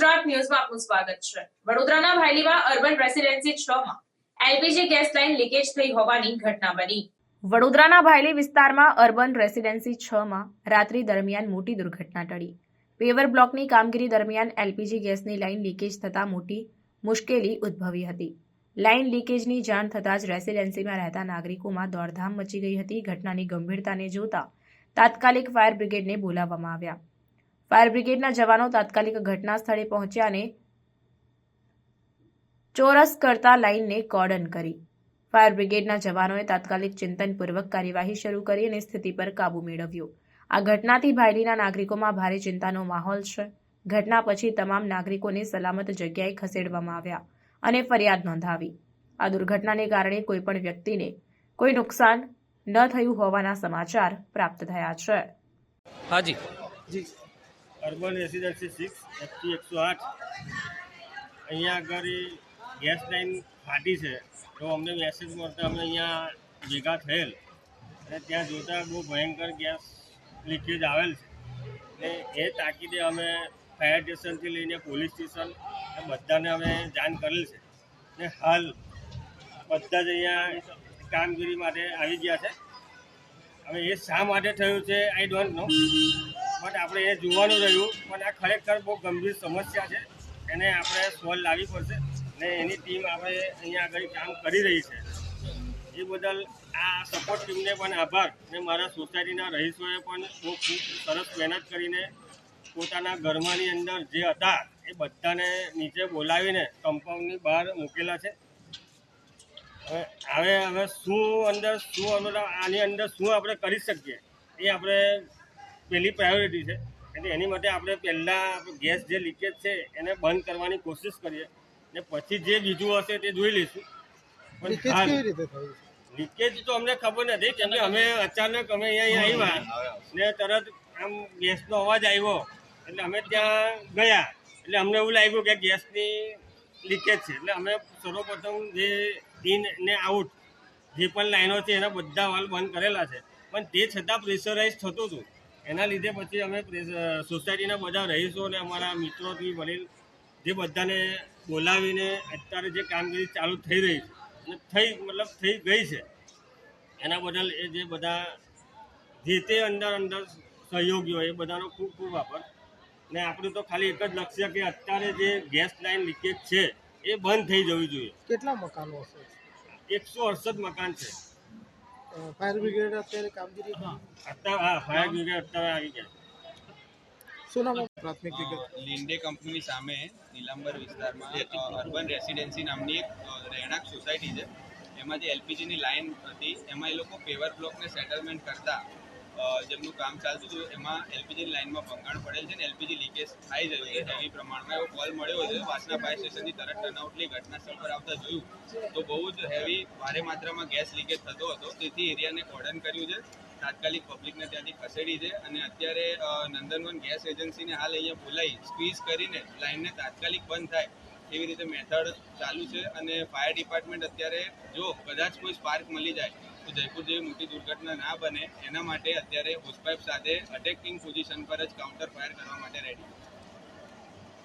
ગુજરાત ન્યૂઝમાં આપનું સ્વાગત છે. વડોદરાના ભાયલીવા અર્બન રેસિડેન્સી છ માં એલપીજી ગેસ લાઇન લીકેજ થઈ હોવાની ઘટના બની. વડોદરાના ભાયલી વિસ્તારમાં અર્બન રેસિડેન્સી છ માં રાત્રિ દરમિયાન મોટી દુર્ઘટના ટળી. પેવર બ્લોકની કામગીરી દરમિયાન એલપીજી ગેસની લાઇન લીકેજ થતાં મોટી મુશ્કેલી ઉદ્ભવી હતી. લાઇન લીકેજની જાણ થતાં જ રેસિડેન્સીમાં રહેતા નાગરિકોમાં દોડધામ મચી ગઈ હતી. ઘટનાની ગંભીરતાને જોતા તાત્કાલિક ફાયર બ્રિગેડને બોલાવવામાં આવ્યા. ફાયર બ્રિગેડના જવાનો તાત્કાલિક ઘટના સ્થળે પહોંચ્યા અને ચોરસ કરતા લાઇનને કોર્ડન કરી. ફાયર બ્રિગેડના જવાનોએ તાત્કાલિક ચિંતનપૂર્વક કાર્યવાહી શરૂ કરી અને સ્થિતિ પર કાબૂ મેળવ્યો. આ ઘટનાથી ભાયલીના નાગરિકોમાં ભારે ચિંતાનો માહોલ છે. ઘટના પછી તમામ નાગરિકોને સલામત જગ્યાએ ખસેડવામાં આવ્યા અને ફરિયાદ નોંધાવી. આ દુર્ઘટનાને કારણે કોઈપણ વ્યક્તિને કોઈ નુકસાન ન થયું હોવાના સમાચાર પ્રાપ્ત થયા છે. હાજી. જી. અર્બન રેસિડેન્સી સિક્સ એફટી એકસો આઠ. અહીંયા આગળ ગેસ લાઈન ફાટી છે. તો અમને મેસેજ મળતા અમે અહીંયા ભેગા થયેલ. અને ત્યાં જોતાં બહુ ભયંકર ગેસ લીકેજ આવેલ છે. ને એ તાકીદે અમે ફાયર સ્ટેશનથી લઈને પોલીસ સ્ટેશન બધાને અમે જાણ કરેલ છે. ને હાલ બધા જ અહીંયા કામગીરી માટે આવી ગયા છે. હવે એ શા માટે થયું છે આઈ ડોન્ટ નો બટ આપણે એ જોવાનું રહ્યું, પણ આ ખરેખર બહુ ગંભીર સમસ્યા છે. એને આપણે સોલ્વ લાવવી પડશે ને એની ટીમ આપણે અહીંયા આગળ કામ કરી રહી છે. એ બદલ આ સપોર્ટ ટીમને પણ આભાર ને મારા સોસાયટીના રહીશોએ પણ બહુ ખૂબ સરસ મહેનત કરીને પોતાના ઘરમાંની અંદર જે હતા, એ બધાને નીચે બોલાવીને કમ્પાઉન્ડની બહાર મૂકેલા છે. હવે હવે હવે શું અંદર, શું અનુભવ આની અંદર શું આપણે કરી શકીએ, એ આપણે પહેલી પ્રાયોરિટી છે. એટલે એની માટે આપણે પહેલાં ગેસ જે લીકેજ છે એને બંધ કરવાની કોશિશ કરીએ. ને પછી જે બીજું હશે તે જોઈ લઈશું. પણ લીકેજ તો અમને ખબર નથી કેમ કે અમે અચાનક અમે અહીંયા આવ્યા ને તરત આમ ગેસનો અવાજ આવ્યો. એટલે અમે ત્યાં ગયા. એટલે અમને એવું લાગ્યું કે ગેસની લીકેજ છે. એટલે અમે સર્વપ્રથમ જે ઇન ને આઉટ જે પણ લાઈનો છે એના બધા વાલ બંધ કરેલા છે. પણ તે છતાં પ્રેશરાઇઝ થતું હતું. એના લીધે પછી અમે સોસાયટીના બધા રહીશો અને અમારા મિત્રોથી વડીલ જે બધાને બોલાવીને અત્યારે જે કામગીરી ચાલુ થઈ રહી છે અને થઈ મતલબ થઈ ગઈ છે એના બદલ એ જે બધા જે તે અંદર અંદર સહયોગીઓ એ બધાનો ખૂબ ખૂબ આભાર. ને આપણું તો ખાલી એક જ લક્ષ્ય કે અત્યારે જે ગેસ લાઇન લીકેજ છે એ બંધ થઈ જવી જોઈએ. કેટલા મકાનો હશે? એકસો અડસઠ મકાન છે. ફાયર બ્રિગેડ અત્યારે કામગીરી અત્યારે હા ફાયર બ્રિગેડ અત્યારે આવી ગયા. શું પ્રાથમિક વિગત. લિન્ડે કંપની સામે નીલાંબર વિસ્તારમાં અર્બન રેસિડેન્સી નામની એક રહેણાંક સોસાયટી છે. એમાં જે એલપીજીની લાઇન હતી એમાં એ લોકો પેવર બ્લોકને સેટલમેન્ટ કરતા જેમનું કામ ચાલતું હતું, એમાં એલપીજી લાઇનમાં ભંગાણ પડેલ છે ને એલપીજી લીકેજ થાય રહ્યું છે. એવી પ્રમાણમાં એવો કોલ મળ્યો છે. વાસના ફાયર સ્ટેશનથી તરત ટર્નઆઉટલી ઘટના સ્થળ પર આવતા જોયું તો બહુ જ હેવી ભારે માત્રામાં ગેસ લીકેજ થતો હતો. તેથી એરિયાને કોર્ડન કર્યું છે. તાત્કાલિક પબ્લિકને ત્યાંથી ખસેડી છે અને અત્યારે નંદનવન ગેસ એજન્સીને હાલ અહીંયા બોલાવી સ્ક્વીઝ કરીને લાઇનને તાત્કાલિક બંધ થાય એવી રીતે મેથડ ચાલુ છે. અને ફાયર ડિપાર્ટમેન્ટ અત્યારે, જો કદાચ કોઈ સ્પાર્ક મળી જાય જયપુર જેવી મોટી દુર્ઘટના ના બને, એના માટે અત્યારે હોસપાઇપ સાથે અટેકિંગ પોઝિશન પર જ કાઉન્ટર ફાયર કરવા માટે રેડી